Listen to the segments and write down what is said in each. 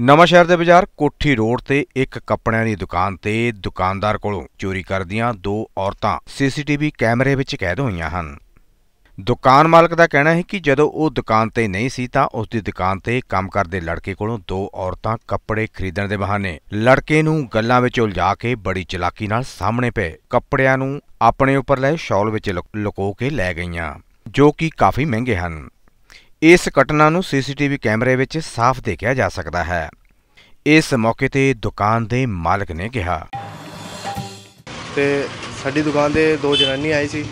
ਨਵਾਂ ਸ਼ਹਿਰ ਦੇ ਬਾਜ਼ਾਰ ਕੋਠੀ ਰੋਡ ਤੇ ਇੱਕ ਕੱਪੜਿਆਂ ਦੀ ਦੁਕਾਨ ਤੇ ਦੁਕਾਨਦਾਰ ਕੋਲੋਂ ਚੋਰੀ ਕਰਦੀਆਂ ਦੋ ਔਰਤਾਂ ਸੀਸੀਟੀਵੀ ਕੈਮਰੇ ਵਿੱਚ ਕੈਦ ਹੋਈਆਂ ਹਨ। ਦੁਕਾਨ ਮਾਲਕ ਦਾ ਕਹਿਣਾ ਹੈ ਕਿ ਜਦੋਂ ਉਹ ਦੁਕਾਨ ਤੇ ਨਹੀਂ ਸੀ ਤਾਂ ਉਸ ਦੀ ਦੁਕਾਨ ਤੇ ਕੰਮ ਕਰਦੇ ਲੜਕੇ ਕੋਲੋਂ ਦੋ ਔਰਤਾਂ ਕੱਪੜੇ ਖਰੀਦਣ ਦੇ ਬਹਾਨੇ ਲੜਕੇ ਨੂੰ ਗੱਲਾਂ ਵਿੱਚ ਉਲਝਾ ਕੇ ਬੜੀ ਚਲਾਕੀ ਨਾਲ ਸਾਹਮਣੇ ਪਏ। ਕੱਪੜਿਆਂ ਨੂੰ ਆਪਣੇ ਉੱਪਰ ਲਏ ਸ਼ਾਲ ਵਿੱਚ ਲੁਕ- ਲੁਕੋ ਕੇ ਲੈ ਗਈਆਂ, ਜੋ ਕਿ ਕਾਫੀ ਮਹਿੰਗੇ ਹਨ। ਇਸ ਘਟਨਾ ਨੂੰ ਸੀਸੀਟੀਵੀ ਕੈਮਰੇ ਵਿੱਚ ਸਾਫ਼ ਦੇਖਿਆ ਜਾ ਸਕਦਾ ਹੈ। ਇਸ ਮੌਕੇ ਤੇ ਦੁਕਾਨ ਦੇ ਮਾਲਕ ਨੇ ਕਿਹਾ। ਤੇ ਸਾਡੀ ਦੁਕਾਨ ਦੇ ਦੋ ਜਨਾਨੀ ਆਏ ਸੀ।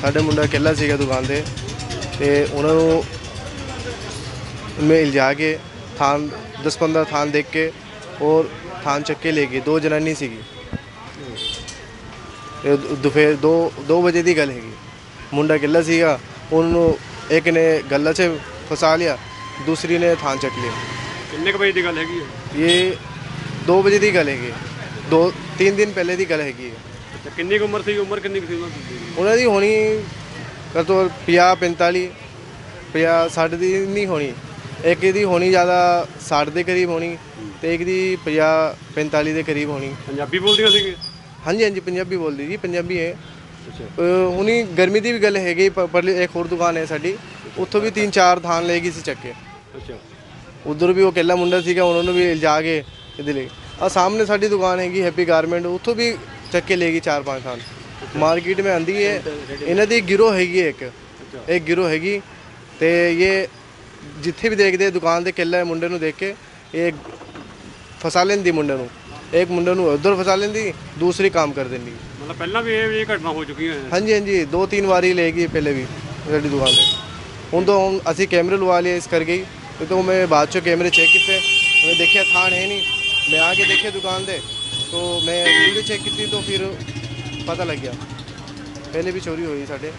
ਸਾਡੇ ਮੁੰਡਾ ਇਕੱਲਾ ਸੀਗਾ ਦੁਕਾਨ ਤੇ ਤੇ ਉਹਨਾਂ ਨੂੰ ਮੈਂ ਜਾ ਕੇ ਥਾਨ 10-15 ਥਾਨ ਦੇਖ ਕੇ ਔਰ ਥਾਨ ਚੱਕ ਕੇ ਲੈ ਗਏ। ਦੋ ਜਨਾਨੀ ਸੀਗੀ। ਦੁਪਹਿਰ 2 2 ਵਜੇ ਦੀ ਗੱਲ ਹੈਗੀ। ਮੁੰਡਾ ਇਕੱਲਾ ਸੀਗਾ, ਉਹਨੂੰ ਇੱਕ ਨੇ ਗੱਲਾ 'ਚ ਫਸਾ ਲਿਆ ਦੂਸਰੀ ਨੇ ਥਾਨ ਚੱਕ ਲਿਆ। ਕਿੰਨੇ ਕੁ ਵਜੇ ਦੀ ਗੱਲ ਹੈਗੀ ਹੈ? ਇਹ 2 ਵਜੇ ਦੀ ਗੱਲ ਹੈਗੀ ਦੋ ਤਿੰਨ ਦਿਨ ਪਹਿਲੇ ਦੀ ਗੱਲ ਹੈਗੀ ਹੈ। ਅੱਛਾ ਕਿੰਨੀ ਕੁ ਉਮਰ ਸੀ? ਉਮਰ ਕਿੰਨੀ ਕੁ ਸੀ ਉਹਨਾਂ ਦੀ? ਉਹਨਾਂ ਦੀ ਹੋਣੀ ਕਤੋ 50 45 50 60 ਦੀ ਨਹੀਂ ਹੋਣੀ। ਇੱਕ ਦੀ ਹੋਣੀ ਜ਼ਿਆਦਾ 60 ਦੇ ਕਰੀਬ ਹੋਣੀ ਤੇ ਇੱਕ ਦੀ 50 45 ਦੇ ਕਰੀਬ ਹੋਣੀ। ਪੰਜਾਬੀ ਬੋਲਦੀਆਂ ਸੀਗੇ ਹਾਂਜੀ ਹਾਂਜੀ ਪੰਜਾਬੀ ਬੋਲਦੀ ਜੀ ਪੰਜਾਬੀ ਹੈ। ਹੁਣੀ ਗਰਮੀ ਦੀ ਵੀ ਗੱਲ ਹੈਗੀ ਪਰਲੀ ਇੱਕ ਹੋਰ ਦੁਕਾਨ ਹੈ ਸਾਡੀ। ਉੱਥੋਂ ਵੀ ਤਿੰਨ ਚਾਰ ਥਾਨ ਲੈ ਗਈ ਸੀ ਚੱਕ ਕੇ। ਅੱਛਾ। ਉਧਰ ਵੀ ਉਹ ਇਕੱਲਾ ਮੁੰਡਾ ਸੀਗਾ ਉਹਨਾਂ ਨੂੰ ਵੀ ਇਲਜਾ ਕੇ ਇਹਦੇ ਲਈ। ਆ ਸਾਹਮਣੇ ਸਾਡੀ ਦੁਕਾਨ ਹੈਗੀ ਹੈਪੀ ਗਾਰਮੈਂਟ ਉੱਥੋਂ ਵੀ ਚੱਕ ਕੇ ਲੈ ਗਈ ਚਾਰ ਪੰਜ ਥਾਨ। ਮਾਰਕੀਟ में ਆਂਦੀ ਹੈ ਇਹਨਾਂ ਦੀ ਗਿਰੋ ਹੈਗੀ ਇੱਕ। ਇੱਕ ਗਿਰੋ ਹੈਗੀ ਤੇ ਇਹ ਜਿੱਥੇ ਵੀ ਦੇਖਦੇ ਦੁਕਾਨ ਤੇ ਇਕੱਲਾ ਮੁੰਡੇ ਨੂੰ ਦੇਖ ਕੇ ਇਹ ਫਸਾ ਲੈਂਦੀ ਮੁੰਡੇ ਨੂੰ। ਇੱਕ ਮੁੰਡੇ ਨੂੰ ਉਧਰ ਫਸਾ ਲੈਂਦੀ ਦੂਸਰੀ ਕੰਮ ਕਰ ਦਿੰਦੀ। ਮਤਲਬ ਪਹਿਲਾਂ ਵੀ ਇਹ ਘਟਨਾ ਹੋ ਚੁੱਕੀ ਹੈ ਹਾਂਜੀ ਹਾਂਜੀ ਦੋ ਤਿੰਨ ਵਾਰੀ ਲੈ ਗਈ ਪਹਿਲੇ ਵੀ ਸਾਡੀ ਦੁਕਾਨ ਤੇ। ਹੁਣ ਤੋਂ ਅਸੀਂ ਕੈਮਰੇ ਲਵਾ ਲਏ ਇਸ ਕਰਕੇ। ਤੇ ਤੋਂ ਮੈਂ ਬਾਅਦ ਚੋਂ ਕੈਮਰੇ ਚੈੱਕ ਕੀਤੇ। ਮੈਂ ਦੇਖਿਆ ਥਾਣ ਹੈ ਨਹੀਂ। ਮੈਂ ਆ ਕੇ ਦੇਖਿਆ ਦੁਕਾਨ ਦੇ ਤੋਂ ਮੈਂ ਵੀਡੀਓ ਚੈੱਕ ਕੀਤੀ ਤੋਂ ਫਿਰ ਪਤਾ ਲੱਗਿਆ। ਪਹਿਲੇ ਵੀ ਚੋਰੀ ਹੋਈ ਸਾਡੇ।